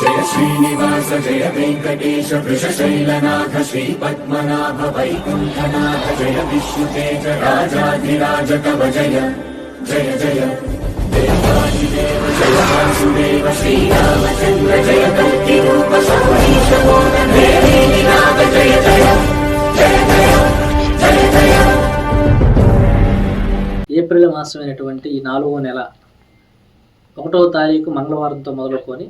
జయ శ్రీనివాస జయ వెంకటేశ వృషశైలనాథ శ్రీ పద్మనాభ వైకుంఠనాథ జయ విష్ణుతేజ రాజాధిరాజ కవ జయ జయ జయ. దేవాదిదేవ జయ వాసుదేవ శ్రీరామచంద్ర జయ కల్కి రూప సౌరీశ నాథ జయ జయ జయ జయ జయ జయ. ఏప్రిల్ మాసమైనటువంటి ఈ నాలుగో నెల ఒకటో తారీఖు మంగళవారంతో మొదలుకొని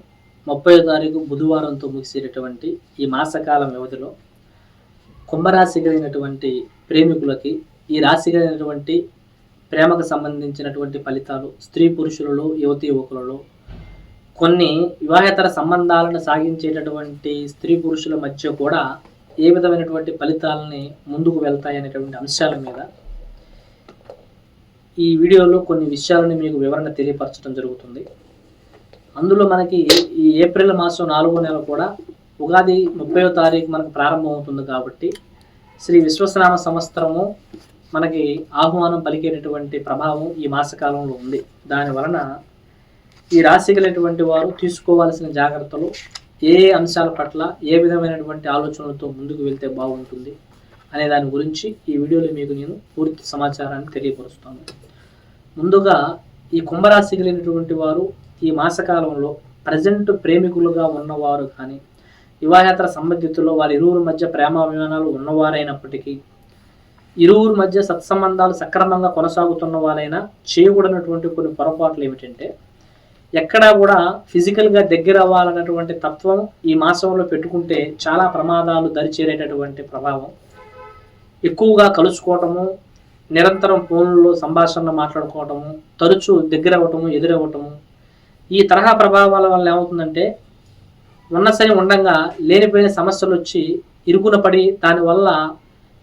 ముప్పై తారీఖు బుధవారంతో ముగిసేటటువంటి ఈ మాసకాలం వ్యవధిలో కుంభరాశి కలిగినటువంటి ప్రేమికులకి ఈ రాశి కలిగినటువంటి ప్రేమకు సంబంధించినటువంటి ఫలితాలు స్త్రీ పురుషులలో యువతి యువకులలో కొన్ని వివాహేతర సంబంధాలను సాగించేటటువంటి స్త్రీ పురుషుల మధ్య కూడా ఏ విధమైనటువంటి ఫలితాలని ముందుకు వెళ్తాయి అనేటువంటి అంశాల మీద ఈ వీడియోలో కొన్ని విషయాలను మీకు వివరణ తెలియపరచడం జరుగుతుంది. అందులో మనకి ఈ ఏప్రిల్ మాసం నాలుగో నెల కూడా ఉగాది ముప్పైవ తారీఖు మనకు ప్రారంభమవుతుంది కాబట్టి శ్రీ విశ్వస్నామ సంవత్సరము మనకి ఆహ్వానం పలికేటటువంటి ప్రభావం ఈ మాసకాలంలో ఉంది. దాని వలన ఈ రాశి కలిగినటువంటి వారు తీసుకోవాల్సిన జాగ్రత్తలు ఏ ఏ అంశాల పట్ల ఏ విధమైనటువంటి ఆలోచనలతో ముందుకు వెళ్తే బాగుంటుంది అనే దాని గురించి ఈ వీడియోలో మీకు నేను పూర్తి సమాచారాన్ని తెలియపరుస్తాను. ముందుగా ఈ కుంభరాశి కలిగినటువంటి వారు ఈ మాసకాలంలో ప్రజెంట్ ప్రేమికులుగా ఉన్నవారు కానీ వివాహేతర సంబంధితుల్లో వారి ఇరువురు మధ్య ప్రేమాభిమానాలు ఉన్నవారైనప్పటికీ ఇరువురు మధ్య సత్సంబంధాలు సక్రమంగా కొనసాగుతున్న వారైనా చేయకూడనటువంటి కొన్ని పొరపాట్లు ఏమిటంటే ఎక్కడా కూడా ఫిజికల్గా దగ్గర అవ్వాలన్నటువంటి తత్వం ఈ మాసంలో పెట్టుకుంటే చాలా ప్రమాదాలు దరిచేరేటటువంటి ప్రభావం. ఎక్కువగా కలుసుకోవటము నిరంతరం ఫోన్లో సంభాషణలు మాట్లాడుకోవటము తరచూ దగ్గర అవ్వటము ఎదురవ్వటము ఈ తరహా ప్రభావాల వల్ల ఏమవుతుందంటే ఉన్న సరే ఉండంగా లేనిపోయిన సమస్యలు వచ్చి ఇరుకున పడి దానివల్ల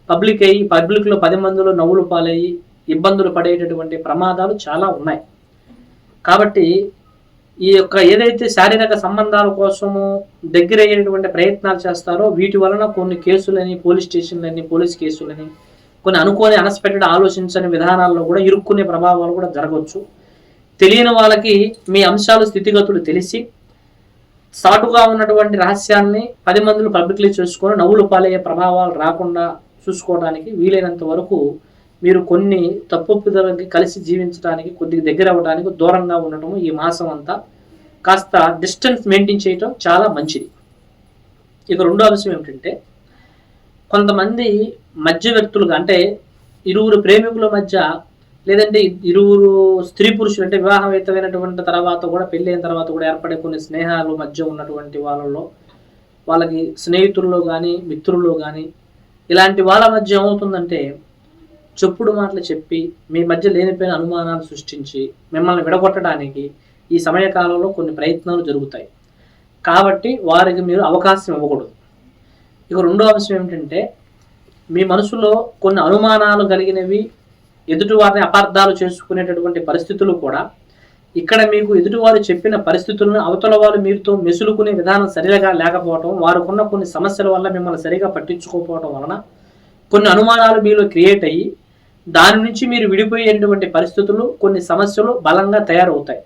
పబ్లిక్ అయ్యి పబ్లిక్లో పది మందిలో నవ్వులు పాలయ్యి ఇబ్బందులు పడేటటువంటి ప్రమాదాలు చాలా ఉన్నాయి. కాబట్టి ఈ యొక్క ఏదైతే శారీరక సంబంధాల కోసము దగ్గర అయ్యేటువంటి ప్రయత్నాలు చేస్తారో వీటి వలన కొన్ని కేసులని పోలీస్ స్టేషన్లని పోలీస్ కేసులని కొన్ని అనుకోని అనస్పెక్టెడ్ ఆలోచించని విధానాల్లో కూడా ఇరుక్కునే ప్రభావాలు కూడా జరగవచ్చు. తెలియని వాళ్ళకి మీ అంశాలు స్థితిగతులు తెలిసి సాటుగా ఉన్నటువంటి రహస్యాన్ని పది మందిలో పబ్లిక్లీ చూసుకొని నవ్వులు పాలయ్యే ప్రభావాలు రాకుండా చూసుకోవడానికి వీలైనంత వరకు మీరు కొన్ని తప్పుదలకి కలిసి జీవించడానికి కొద్దిగా దగ్గర అవ్వడానికి దూరంగా ఉండటం ఈ మాసం అంతా కాస్త డిస్టెన్స్ మెయింటైన్ చేయటం చాలా మంచిది. ఇక రెండో అంశం ఏమిటంటే కొంతమంది మధ్యవర్తులుగా అంటే ఇరువురు ప్రేమికుల మధ్య లేదంటే ఇరువురు స్త్రీ పురుషులు అంటే వివాహవేతమైనటువంటి తర్వాత కూడా పెళ్ళైన తర్వాత కూడా ఏర్పడే కొన్ని స్నేహాలు మధ్య ఉన్నటువంటి వాళ్ళలో వాళ్ళకి స్నేహితుల్లో కానీ మిత్రుల్లో కానీ ఇలాంటి వాళ్ళ మధ్య ఏమవుతుందంటే చెప్పుడు మాటలు చెప్పి మీ మధ్య లేనిపోయిన అనుమానాలు సృష్టించి మిమ్మల్ని విడగొట్టడానికి ఈ సమయకాలంలో కొన్ని ప్రయత్నాలు జరుగుతాయి. కాబట్టి వారికి మీరు అవకాశం ఇవ్వకూడదు. ఇక రెండో అంశం ఏమిటంటే మీ మనసులో కొన్ని అనుమానాలు కలిగినవి ఎదుటివారిని అపార్థాలు చేసుకునేటటువంటి పరిస్థితులు కూడా ఇక్కడ మీకు ఎదుటివారు చెప్పిన పరిస్థితులను అవతల వారు మీరుతో మెసులుకునే విధానం సరిగా లేకపోవటం వారికున్న కొన్ని సమస్యల వల్ల మిమ్మల్ని సరిగా పట్టించుకోకపోవటం వలన కొన్ని అనుమానాలు మీలో క్రియేట్ అయ్యి దాని నుంచి మీరు విడిపోయేటువంటి పరిస్థితులు కొన్ని సమస్యలు బలంగా తయారవుతాయి.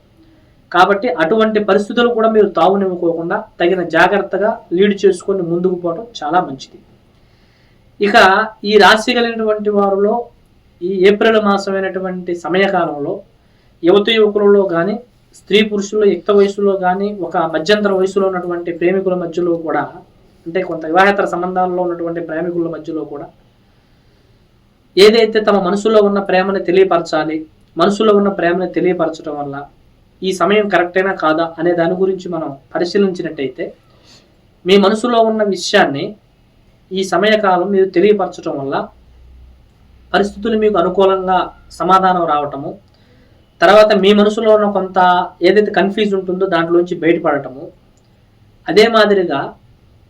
కాబట్టి అటువంటి పరిస్థితులు కూడా మీరు తావునివ్వకోకుండా తగిన జాగ్రత్తగా లీడ్ చేసుకొని ముందుకు పోవడం చాలా మంచిది. ఇక ఈ రాశి కలిగినటువంటి వారిలో ఈ ఏప్రిల్ మాసమైనటువంటి సమయకాలంలో యువత యువకులలో కానీ స్త్రీ పురుషుల్లో యుక్త వయసులో కానీ ఒక మధ్యంతర వయసులో ఉన్నటువంటి ప్రేమికుల మధ్యలో కూడా అంటే కొంత వివాహేతర సంబంధాల్లో ఉన్నటువంటి ప్రేమికుల మధ్యలో కూడా ఏదైతే తమ మనసులో ఉన్న ప్రేమని తెలియపరచాలి మనసులో ఉన్న ప్రేమని తెలియపరచడం వల్ల ఈ సమయం కరెక్టేనా కాదా అనే దాని గురించి మనం పరిశీలించినట్టయితే మీ మనసులో ఉన్న విషయాన్ని ఈ సమయకాలం మీరు తెలియపరచడం వల్ల పరిస్థితులు మీకు అనుకూలంగా సమాధానం రావటము తర్వాత మీ మనసులో ఉన్న కొంత ఏదైతే కన్ఫ్యూజ్ ఉంటుందో దాంట్లోంచి బయటపడటము. అదే మాదిరిగా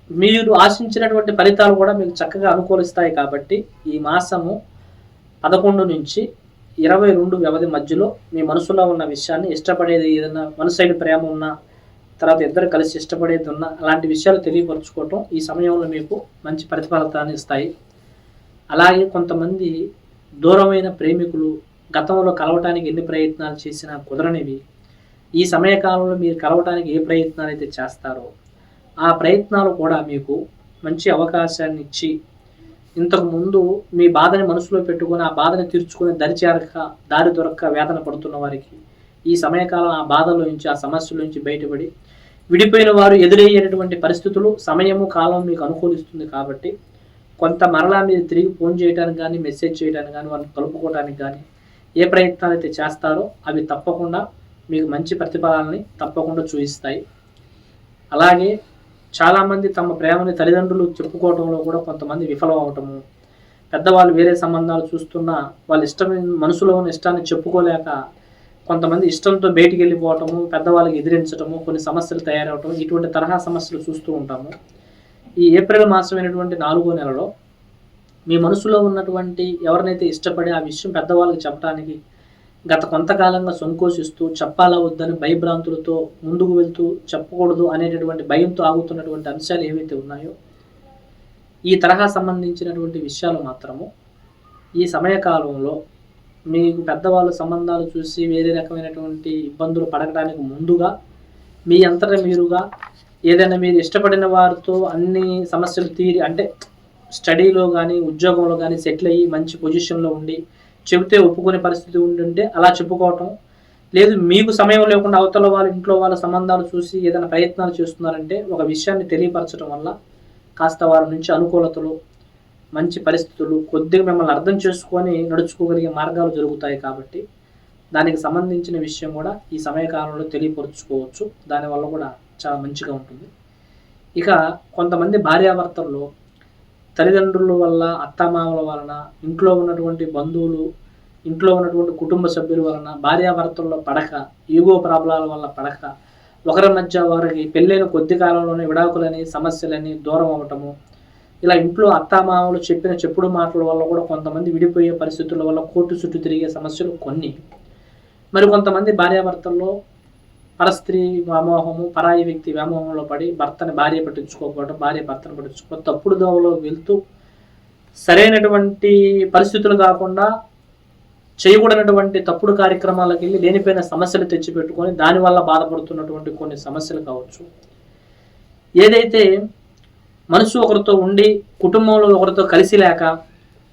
మీరు ఆశించినటువంటి ఫలితాలు కూడా మీకు చక్కగా అనుకూలిస్తాయి కాబట్టి ఈ మాసము పదకొండు నుంచి ఇరవై రెండు వ్యవధి మధ్యలో మీ మనసులో ఉన్న విషయాన్ని ఇష్టపడేది ఏదైనా మనసైన ప్రేమ ఉన్నా తర్వాత ఇద్దరు కలిసి ఇష్టపడేది ఉన్నా అలాంటి విషయాలు తెలియపరచుకోవటం ఈ సమయంలో మీకు మంచి ప్రతిఫలితాన్ని ఇస్తాయి. అలాగే కొంతమంది దూరమైన ప్రేమికులు గతంలో కలవటానికి ఎన్ని ప్రయత్నాలు చేసినా కుదరనివి. ఈ సమయకాలంలో మీరు కలవటానికి ఏ ప్రయత్నాలు అయితే చేస్తారో ఆ ప్రయత్నాలు కూడా మీకు మంచి అవకాశాన్ని ఇచ్చి ఇంతకుముందు మీ బాధని మనసులో పెట్టుకుని ఆ బాధని తీర్చుకుని దరిచేరక దారి దొరక్క వేదన పడుతున్న వారికి ఈ సమయకాలం ఆ బాధల నుంచి ఆ సమస్యల నుంచి బయటపడి విడిపోయిన వారు ఎదురయ్యేటటువంటి పరిస్థితులు సమయము కాలం మీకు అనుకూలిస్తుంది కాబట్టి కొంత మరలా మీరు తిరిగి ఫోన్ చేయడానికి కానీ మెసేజ్ చేయడానికి కానీ వాళ్ళని కలుపుకోవడానికి కానీ ఏ ప్రయత్నాలు అయితే చేస్తారో అవి తప్పకుండా మీకు మంచి ప్రతిఫలాలని తప్పకుండా చూపిస్తాయి. అలాగే చాలామంది తమ ప్రేమని తల్లిదండ్రులు చెప్పుకోవడంలో కూడా కొంతమంది విఫలం అవటము పెద్దవాళ్ళు వేరే సంబంధాలు చూస్తున్నా వాళ్ళ ఇష్టమైన మనసులో ఉన్న ఇష్టాన్ని చెప్పుకోలేక కొంతమంది ఇష్టంతో బయటికి వెళ్ళిపోవటము పెద్దవాళ్ళకి ఎదిరించటము కొన్ని సమస్యలు తయారవటం ఇటువంటి తరహా సమస్యలు చూస్తూ ఉంటాము. ఈ ఏప్రిల్ మాసమైనటువంటి నాలుగో నెలలో మీ మనసులో ఉన్నటువంటి ఎవరినైతే ఇష్టపడి ఆ విషయం పెద్దవాళ్ళకి చెప్పడానికి గత కొంతకాలంగా సంకోచిస్తూ చెప్పాలా వద్దని భయభ్రాంతులతో ముందుకు వెళ్తూ చెప్పకూడదు అనేటటువంటి భయంతో ఆగుతున్నటువంటి అంశాలు ఏవైతే ఉన్నాయో ఈ తరహా సంబంధించినటువంటి విషయాలు మాత్రము ఈ సమయకాలంలో మీకు పెద్దవాళ్ళ సంబంధాలు చూసి వేరే రకమైనటువంటి ఇబ్బందులు పడకడానికి ముందుగా మీ అంతటా మీరుగా ఏదైనా మీరు ఇష్టపడిన వారితో అన్ని సమస్యలు తీరి అంటే స్టడీలో కానీ ఉద్యోగంలో కానీ సెటిల్ అయ్యి మంచి పొజిషన్లో ఉండి చెబితే ఒప్పుకునే పరిస్థితి ఉంటుంటే అలా చెప్పుకోవటం. లేదు మీకు సమయం లేకుండా అవతల వాళ్ళ ఇంట్లో వాళ్ళ సంబంధాలు చూసి ఏదైనా ప్రయత్నాలు చేస్తున్నారంటే ఒక విషయాన్ని తెలియపరచడం వల్ల కాస్త వారి నుంచి అనుకూలతలు మంచి పరిస్థితులు కొద్దిగా మిమ్మల్ని అర్థం చేసుకొని నడుచుకోగలిగే మార్గాలు జరుగుతాయి కాబట్టి దానికి సంబంధించిన విషయం కూడా ఈ సమయకాలంలో తెలియపరుచుకోవచ్చు. దానివల్ల కూడా చాలా మంచిగా ఉంటుంది. ఇక కొంతమంది భార్యాభర్తల్లో తల్లిదండ్రుల వల్ల అత్తమామల వలన ఇంట్లో ఉన్నటువంటి బంధువులు ఇంట్లో ఉన్నటువంటి కుటుంబ సభ్యుల వలన భార్యాభర్తల్లో పడక ఈగో ప్రాబ్లాల వల్ల పడక ఒకరి మధ్య వారికి పెళ్ళైన కొద్ది కాలంలోనే విడాకులని సమస్యలని దూరం అవ్వటము ఇలా ఇంట్లో అత్తామామలు చెప్పిన చెప్పుడు మాటల వల్ల కూడా కొంతమంది విడిపోయే పరిస్థితుల వల్ల కోర్టు చుట్టూ తిరిగే సమస్యలు కొన్ని. మరి కొంతమంది భార్యాభర్తల్లో పరస్త్రీ వ్యామోహము పరాయి వ్యక్తి వ్యామోహంలో పడి భర్తని భార్య పట్టించుకోకపోవడం భార్య భర్తను పట్టించుకో తప్పుడు దోవలో వెళ్తూ సరైనటువంటి పరిస్థితులు కాకుండా చేయకూడనటువంటి తప్పుడు కార్యక్రమాలకు వెళ్ళి లేనిపోయిన సమస్యలు తెచ్చిపెట్టుకొని దానివల్ల బాధపడుతున్నటువంటి కొన్ని సమస్యలు కావచ్చు. ఏదైతే మనసు ఒకరితో ఉండి కుటుంబంలో ఒకరితో కలిసి లేక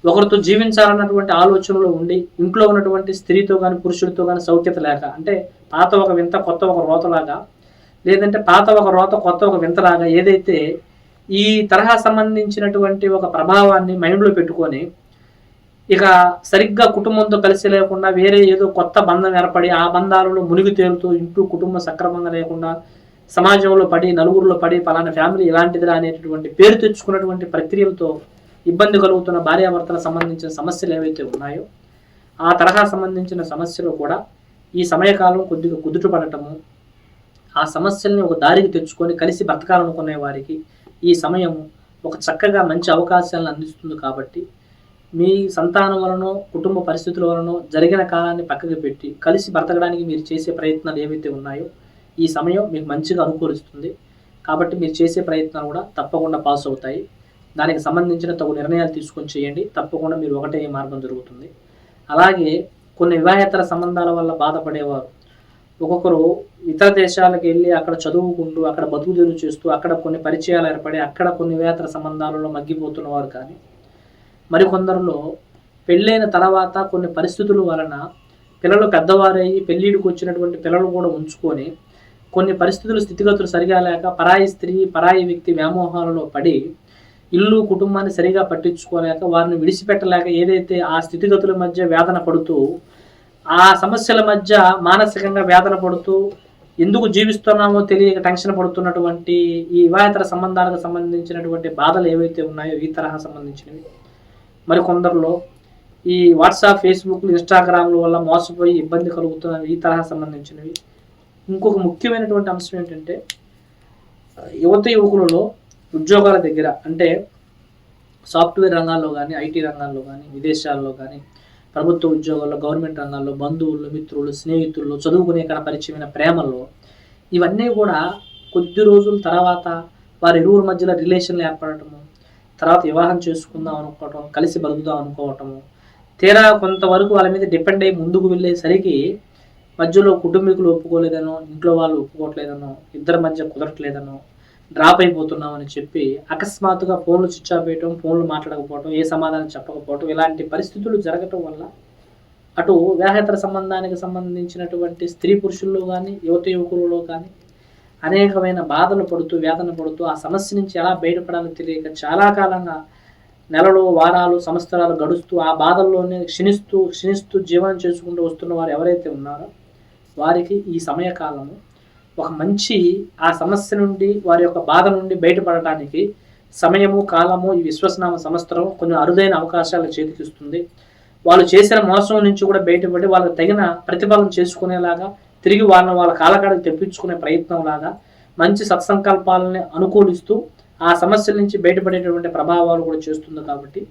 ఒకరితో జీవించాలన్నటువంటి ఆలోచనలో ఉండి ఇంట్లో ఉన్నటువంటి స్త్రీతో కానీ పురుషుడితో కానీ సౌఖ్యత లేక అంటే పాత ఒక వింత కొత్త ఒక రోతలాగా లేదంటే పాత ఒక రోత కొత్త ఒక వింతలాగా ఏదైతే ఈ తరహా సంబంధించినటువంటి ఒక ప్రభావాన్ని మైండ్లో పెట్టుకొని ఇక సరిగ్గా కుటుంబంతో కలిసి లేకుండా వేరే ఏదో కొత్త బంధం ఏర్పడి ఆ బంధాలలో మునిగి తేలుతూ ఇంటూ కుటుంబం సక్రమంగా లేకుండా సమాజంలో పడి నలుగురిలో పడి పలానా ఫ్యామిలీ ఇలాంటిదిరా అనేటటువంటి పేరు తెచ్చుకున్నటువంటి ప్రక్రియలతో ఇబ్బంది కలుగుతున్న భార్యాభర్తలకు సంబంధించిన సమస్యలు ఏవైతే ఉన్నాయో ఆ తరహా సంబంధించిన సమస్యలు కూడా ఈ సమయకాలం కొద్దిగా కుదుట పడటము ఆ సమస్యల్ని ఒక దారికి తెచ్చుకొని కలిసి బ్రతకాలనుకునే వారికి ఈ సమయం ఒక చక్కగా మంచి అవకాశాలను అందిస్తుంది కాబట్టి మీ సంతానం వలన కుటుంబ పరిస్థితుల వలన జరిగిన కాలాన్ని పక్కకు పెట్టి కలిసి బ్రతకడానికి మీరు చేసే ప్రయత్నాలు ఏవైతే ఉన్నాయో ఈ సమయం మీకు మంచిగా అనుకూలిస్తుంది. కాబట్టి మీరు చేసే ప్రయత్నాలు కూడా తప్పకుండా పాస్ అవుతాయి. దానికి సంబంధించిన తగు నిర్ణయాలు తీసుకొని చేయండి. తప్పకుండా మీరు ఒకటే మార్గం జరుగుతుంది. అలాగే కొన్ని వివాహేతర సంబంధాల వల్ల బాధపడేవారు. ఒక్కొక్కరు ఇతర దేశాలకు వెళ్ళి అక్కడ చదువుకుంటూ అక్కడ బతుకు చేస్తూ అక్కడ కొన్ని పరిచయాలు ఏర్పడి అక్కడ కొన్ని వివాహేతర సంబంధాలలో మగ్గిపోతున్నవారు కానీ మరికొందరిలో పెళ్ళైన తర్వాత కొన్ని పరిస్థితుల వలన పిల్లలు పెద్దవారయ్యి పెళ్ళిడికి వచ్చినటువంటి పిల్లలు కూడా ఉంచుకొని కొన్ని పరిస్థితులు స్థితిగతులు సరిగా లేక పరాయి స్త్రీ పరాయి వ్యక్తి వ్యామోహాలలో పడి ఇల్లు కుటుంబాన్ని సరిగా పట్టించుకోలేక వారిని విడిచిపెట్టలేక ఏదైతే ఆ స్థితిగతుల మధ్య వేదన పడుతూ ఆ సమస్యల మధ్య మానసికంగా వేదన పడుతూ ఎందుకు జీవిస్తున్నామో తెలియక టెన్షన్ పడుతున్నటువంటి ఈ వివాహేతర సంబంధాలకు సంబంధించినటువంటి బాధలు ఏవైతే ఉన్నాయో ఈ తరహా సంబంధించినవి. మరి కొందరిలో ఈ వాట్సాప్ ఫేస్బుక్ ఇన్స్టాగ్రామ్ల వల్ల మోసపోయి ఇబ్బంది కలుగుతున్న ఈ తరహా సంబంధించినవి. ఇంకొక ముఖ్యమైనటువంటి అంశం ఏంటంటే యువత యువకులలో ఉద్యోగాల దగ్గర అంటే సాఫ్ట్వేర్ రంగాల్లో కానీ ఐటీ రంగాల్లో కానీ విదేశాల్లో కానీ ప్రభుత్వ ఉద్యోగాల్లో గవర్నమెంట్ రంగాల్లో బంధువులు మిత్రులు స్నేహితులు చదువుకునే కాడ పరిచయమైన ప్రేమల్లో ఇవన్నీ కూడా కొద్ది రోజుల తర్వాత వారి ఇరువురు మధ్యలో రిలేషన్లు ఏర్పడటము తర్వాత వివాహం చేసుకుందాం అనుకోవటం కలిసి బతుకుదాం అనుకోవటము తీరా కొంతవరకు వాళ్ళ మీద డిపెండ్ అయ్యి ముందుకు వెళ్ళేసరికి మధ్యలో కుటుంబీకులు ఒప్పుకోలేదనో ఇంట్లో వాళ్ళు ఒప్పుకోవట్లేదనో ఇద్దరి మధ్య కుదరట్లేదనో డ్రాప్ అయిపోతున్నామని చెప్పి అకస్మాత్తుగా ఫోన్లు స్విచ్ ఆఫ్ వేయటం ఫోన్లు మాట్లాడకపోవటం ఏ సమాధానం చెప్పకపోవటం ఇలాంటి పరిస్థితులు జరగటం వల్ల అటు వివాహేతర సంబంధానికి సంబంధించినటువంటి స్త్రీ పురుషుల్లో కానీ యువత యువకులలో కానీ అనేకమైన బాధలు పడుతూ వేదన పడుతూ ఆ సమస్య నుంచి ఎలా బయటపడాలో తెలియక చాలా కాలంగా నెలలు వారాలు సంవత్సరాలు గడుస్తూ ఆ బాధల్లోనే క్షీణిస్తూ క్షీణిస్తూ జీవనం చేసుకుంటూ వస్తున్న వారు ఎవరైతే ఉన్నారో వారికి ఈ సమయకాలము ఒక మంచి ఆ సమస్య నుండి వారి యొక్క బాధ నుండి బయటపడటానికి సమయము కాలము ఈ విశ్వసనామ సంవత్సరం కొన్ని అరుదైన అవకాశాలు చేతికిస్తుంది. వాళ్ళు చేసిన మోసం నుంచి కూడా బయటపడి వాళ్ళకి తగిన ప్రతిఫలం చేసుకునేలాగా తిరిగి వాళ్ళని వాళ్ళ కాలకాడికి తెప్పించుకునే ప్రయత్నంలాగా మంచి సత్సంకల్పాలని అనుకూలిస్తూ ఆ సమస్యల నుంచి బయటపడేటటువంటి ప్రభావాలు కూడా చేస్తుంది కాబట్టి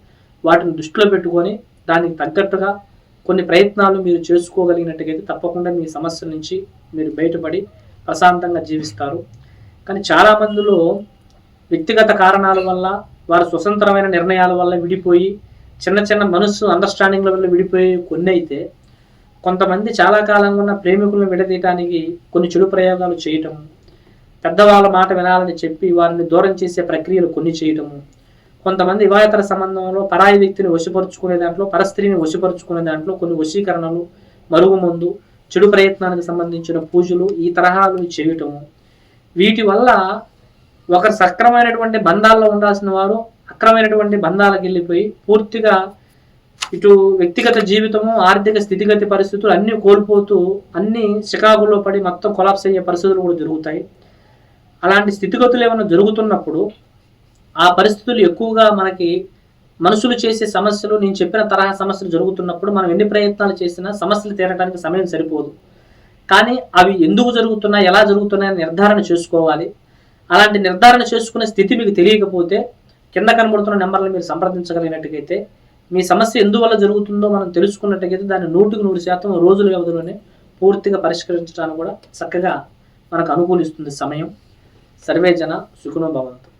వాటిని దృష్టిలో పెట్టుకొని దానికి తగ్గట్టుగా కొన్ని ప్రయత్నాలు మీరు చేసుకోగలిగినట్టుగైతే తప్పకుండా మీ సమస్యల నుంచి మీరు బయటపడి ప్రశాంతంగా జీవిస్తారు. కానీ చాలా మందిలో వ్యక్తిగత కారణాల వల్ల వారు స్వతంత్రమైన నిర్ణయాల వల్ల విడిపోయి చిన్న చిన్న మనస్సు అండర్స్టాండింగ్ల వల్ల విడిపోయి కొన్ని అయితే కొంతమంది చాలా కాలంగా ఉన్న ప్రేమికులను విడదీయటానికి కొన్ని చెడు ప్రయోగాలు చేయటం పెద్దవాళ్ళ మాట వినాలని చెప్పి వారిని దూరం చేసే ప్రక్రియలు కొన్ని చేయటము కొంతమంది వివాహేతర సంబంధంలో పరాయి వ్యక్తిని వశపరుచుకునే దాంట్లో పరస్త్రీని వశపరుచుకునే దాంట్లో కొన్ని వశీకరణలు మరుగుమందు చెడు ప్రయత్నానికి సంబంధించిన పూజలు ఈ తరహాలు చేయటము. వీటి వల్ల ఒకరు సక్రమైనటువంటి బంధాల్లో ఉండాల్సిన వారు అక్రమైనటువంటి బంధాలకు వెళ్ళిపోయి పూర్తిగా ఇటు వ్యక్తిగత జీవితము ఆర్థిక స్థితిగతి పరిస్థితులు అన్నీ కోల్పోతూ అన్ని చికాకులో పడి మొత్తం కొలాప్స్ అయ్యే పరిస్థితులు కూడా జరుగుతాయి. అలాంటి స్థితిగతులు ఏమైనా జరుగుతున్నప్పుడు ఆ పరిస్థితులు ఎక్కువగా మనకి మనుషులు చేసే సమస్యలు నేను చెప్పిన తరహా సమస్యలు జరుగుతున్నప్పుడు మనం ఎన్ని ప్రయత్నాలు చేసినా సమస్యలు తీరడానికి సమయం సరిపోదు. కానీ అవి ఎందుకు జరుగుతున్నాయి ఎలా జరుగుతున్నాయని నిర్ధారణ చేసుకోవాలి. అలాంటి నిర్ధారణ చేసుకునే స్థితి మీకు తెలియకపోతే కింద కనబడుతున్న నెంబర్లు మీరు సంప్రదించగలిగినట్టుగైతే మీ సమస్య ఎందువల్ల జరుగుతుందో మనం తెలుసుకున్నట్టుగైతే దాన్ని నూటికి నూరు శాతం రోజుల వ్యవధిలోనే పూర్తిగా పరిష్కరించడానికి కూడా చక్కగా మనకు అనుకూలిస్తుంది సమయం. సర్వే జన సుఖనో భవంతు.